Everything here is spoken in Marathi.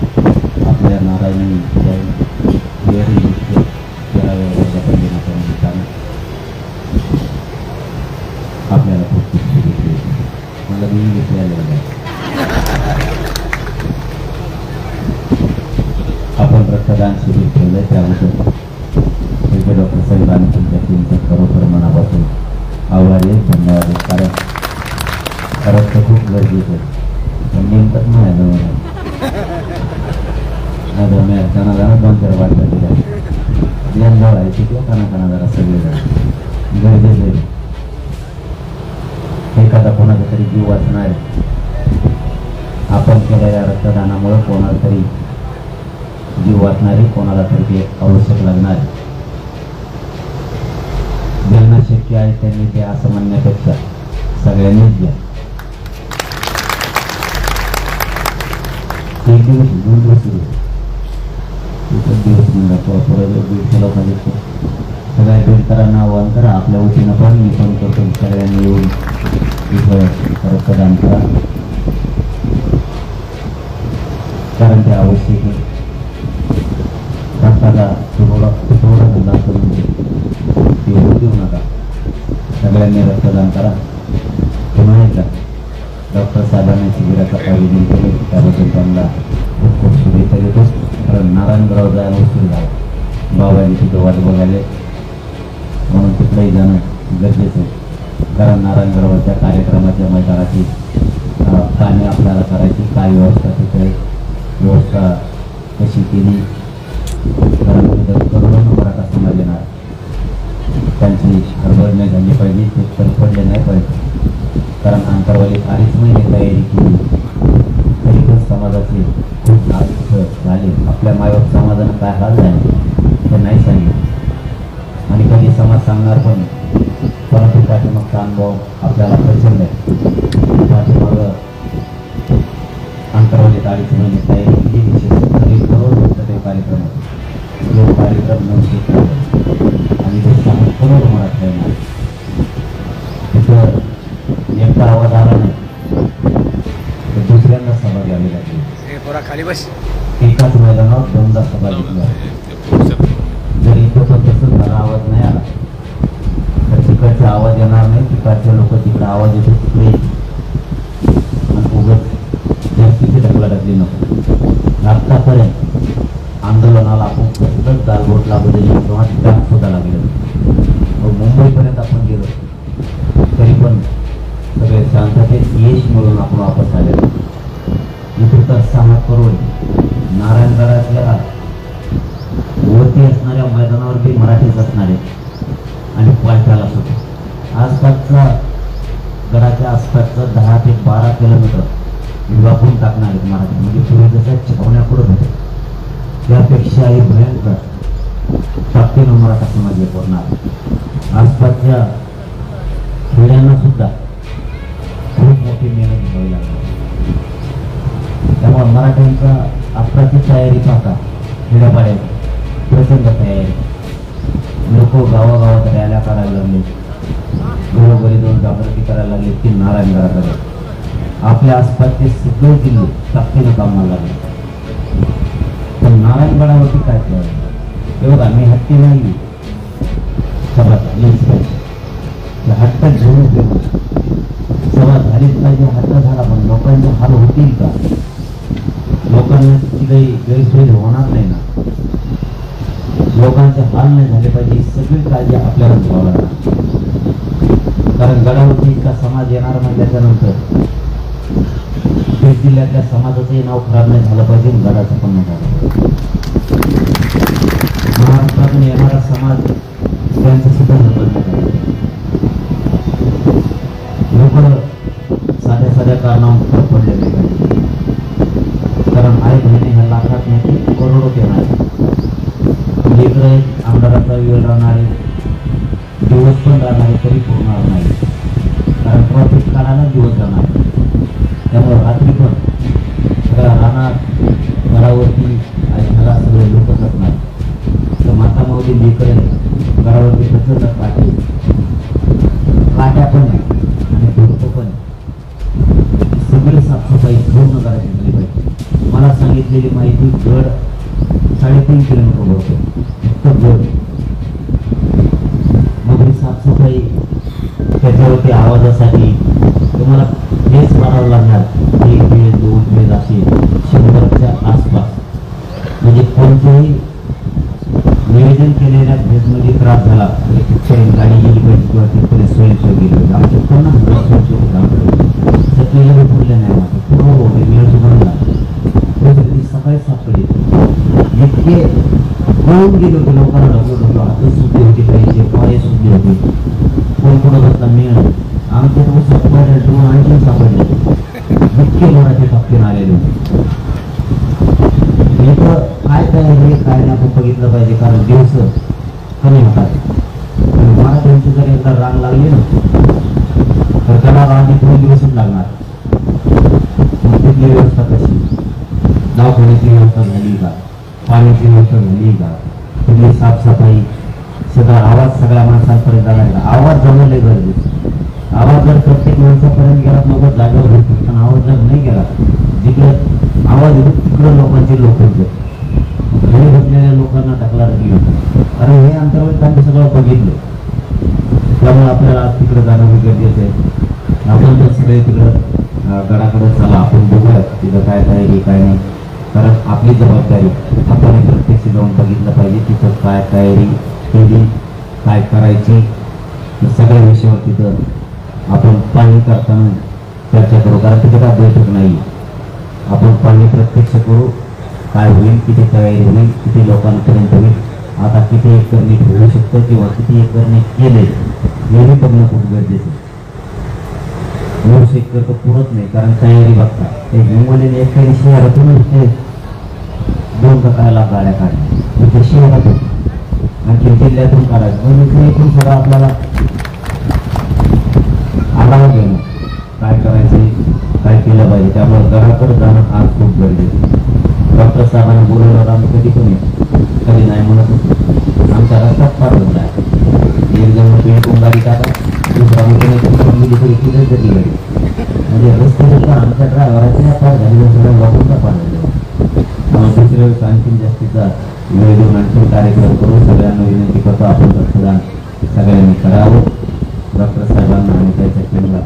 आपल्या नारायणी आपल्याला खूप मला मी आपण रक्तदान शिबिर ठेवलं त्याबद्दल वैद्य डॉक्टर साहेब आणि तुमच्या टीमचं खरोखर मनापासून आभारी आहे धन्यवाद आहे कारण रक्त खूप गरजेचं आहे पण नेमकंच नाही आलं मला नाही मी त्यांना दोन चार वाटल्या दिल्या ज्ञान जवळायची किंवा काना काना जरा सगळे जण गरजेचं एखादा कोणाचा तरी जीव वाचणार आहे. आपण केलेल्या रक्तदानामुळे कोणाला तरी जीव वाचणारे कोणाला तरी ते आवश्यक लागणार आहे. ज्यांना शक्य आहे त्यांनी ते असं म्हणण्यापेक्षा सगळ्यांनीच द्या. एक दिवस दोन दिवस एकच दिवस म्हणजे परत दीडशे लोकांचे सगळ्या बेडकरांना आवाहन करा आपल्या वतीनं पण मी पण करतो सगळ्यांनी येऊन इथं रक्तदान करा कारण ते आवश्यक आहे रक्ताचा तुटवडा तुटवडा धंदा करून ते होऊ देऊ नका सगळ्यांनी रक्तदान करा पुन्हा एकदा डॉक्टर साहेबांनी शिबिराचा आयोजन केले त्याबद्दल त्यांना खूप खूप शुभेच्छा देतो कारण नारायणगाव जायला उशीर झाला बाबाजी तिथं वाट बघायले. म्हणून तिकडेही जाणं गरजेचं आहे. कारण नारायणगडावरच्या कार्यक्रमाच्या मैदानाची कामे आपल्याला करायची. काय व्यवस्था तिथे व्यवस्था कशी केली? कारण तिथं करोडो मराठा समाज येणार. त्यांची हरभरणे झाली पाहिजे ते तरफडले नाही पाहिजे. कारण अंतरवाली अडीच महिने तयारी केली समाजाचे खूप हाल झाले आपल्या मायबाप समाजानं काय हाल झाले ते नाही सांगितलं. आणि कधी समाज सांगणार पण परंतु पाठीमागचा अनुभव आपल्याला प्रचंड आहे बस एकाच मैदानावर दोनदा सभा जर इथं तसंच झाला आवाज नाही आला तर तिकडचे आवाज येणार नाही तिकडचे लोक तिकडे आवाज येतो तिकडे येतील. आणि उगत जास्तीची ढकलाढकली नको आत्तापर्यंत आंदोलनाला आपण कसलंच गालबोट लागू दिली किंवा तिथं सुद्धा लागले मग मुंबईपर्यंत आपण गेलो तरी पण सगळे शांततेत यश मिळून आपण वापस आले इथे करून नारायणगडातल्या वरती असणाऱ्या मैदानावरती मराठीच असणारे आणि पालख्याला सुद्धा. आसपासचा गडाच्या आसपासचं दहा ते बारा किलोमीटर विभागून टाकणार आहेत मराठी. म्हणजे पूर्वी जसं चिकवण्यापुढं होते त्यापेक्षाही भयंकर ताकदीनं मराठा समाज एक होणार आसपासच्या खेड्यांना सुद्धा खूप मोठी मेहनत घ्यावी लागणार. त्यामुळे मराठ्यांचा आत्ताची तयारी पाहता खेड्यापाड्यात प्रचंड तयारी. लोक गावागावात रॅल्या करायला लागले. घरोघरी जाऊन जागृती करायला लागले की नारायणगडाकडे आपल्या आसपासचे सगळे जिल्हे ताकदीने कामाला लागले. पण नारायणगडावरती काय करायचं एवढा मी हत्ती नाही सभा झालीच पाहिजे. हट्ट घेऊन सभा झालीच पाहिजे हट्ट झाला पण लोकांचे हाल होतील का? लोकांना काही गैरसोय होणार नाही ना. लोकांचे हाल नाही झाले पाहिजे सगळी काळजी आपल्याला घ्यावं लागणार. कारण गडावरती इतका समाज येणार म्हटल्याच्यानंतर बीड जिल्ह्यातल्या समाजाचंही नाव खराब नाही झालं पाहिजे गडाचं पण नाही झालं पाहिजे. महाराष्ट्रातून येणारा समाज आमदाराचा वेळ राहणारे दिवस पण राहणार तरी पुरणार नाही. कारण ट्रॉफिक काढायला दिवस जाणार. त्यामुळे रात्री पण सगळ्या राहणार घरावरती आणि घरात सगळे लोक असणार तर माता माऊली लेकर घरावरती प्रचंड काटे काट्या पण आहे आणि धुरपं पण सगळी साफसफाई पूर्ण करायची झाली पाहिजे. मला सांगितलेली माहिती गड साडेतीन किलोमीटर भरतो फक्त गड मग ही साफसफाई त्याच्यावरती आवाजासाठी तुम्हाला हेच मारावं लागणार एक वेळ दोन वेळ असे शंभरच्या आसपास म्हणजे कोणत्याही नियोजन केलेल्या भेटमध्ये त्रास झाला. म्हणजे गाडी गेली पाहिजे किंवा तिकडे स्वयंसेवक गेली पाहिजे आमच्या पूर्ण हजार स्वयंसेवक आमच्याकडे सगळीला फुटले नाही माझं पूर्ण होते. वेळ सुधारला ती सकाळी सापडली इतके पळून गेले होते लोकांना. ढकलो ढकलो हातच सुटले होते पाहिजे. पाय सुटले होते. कोण कुठं बसला मिळ आमच्या तो सापडले दोन आणखी सापडले. इतके मराठी टप्प्यान आलेले होते? काय हे काय बघितलं पाहिजे कारण दिवस कमी होतात. आणि मराठ्यांची जर एकदा रांग लागली ना तर त्याला रांग दोन दिवसच लागणार. तिथली व्यवस्था कशी? दवाखान्याची व्यवस्था झाली का? पाण्याची व्यवस्था झाली का? तिथली साफसफाई सगळा आवाज सगळ्या माणसांपर्यंत जाणार का आवाज जमवले लय गरजेचं आवाज जर प्रत्येक माणसापर्यंत गेला मग जागेवर होतो पण आवाज जर नाही गेला जिकडे आवाज येतो तिकडे लोकांचे लोक लोकांना टाकला गेलो कारण हे अंतर्गत आम्ही सगळं बघितलं. त्यामुळे आपल्याला आज तिकडे जाणं गरजेचं आहे. आपण तर सगळे तिकडं गडाकडे चला आपण बघूया तिथं काय काय हे काय नाही. कारण आपली जबाबदारी आपण प्रत्यक्ष जाऊन बघितलं पाहिजे तिथं काय तयारी केली काय करायची. सगळ्या विषयावर तिथं आपण पाणी करताना चर्चा करू. कारण तिथे काय बैठक नाही आपण पाणी प्रत्यक्ष करू. काय होईल किती तयारी होईल किती लोकांपर्यंत होईल आता किती एकर नीट होऊ शकतं किंवा किती एकर नीट केले हेही बघणं खूप गरजेचं व्यवसाय करतो तर पुरत नाही कारण तयारी बघता. ते हिंगोलीने एखादी शहरातून ते दोन का गाड्या काढल्या. म्हणजे ते शहरातून आणखी जिल्ह्यातून काढायचं. मग इथे एकूण सगळं आपल्याला आढावा घेणं. काय करायचे? काय केलं पाहिजे? त्यामुळे घराकडे जाणं आज खूप गरजेचं डॉक्टर साहेबांना बोलवलं आम्ही कधी पण येतो कधी नाही म्हणत आमचा रस्ताच फार बदला आहे. एक जण पेट कोंबारी टाका दुसरा मुलीने मुली गाडी म्हणजे रस्ते सुद्धा आमच्या ड्रायव्हराच्या पार झालेल्या सगळं लोकांचा पार झाले त्यामुळे दुसऱ्या वेळेस आणखीन जास्तीचा वेळ देऊन आणखीन कार्यक्रम करून सगळ्यांना विनंती करतो आपण रक्तदान सगळ्यांनी करावं. डॉक्टर साहेबांना आणि त्याच्या पेनला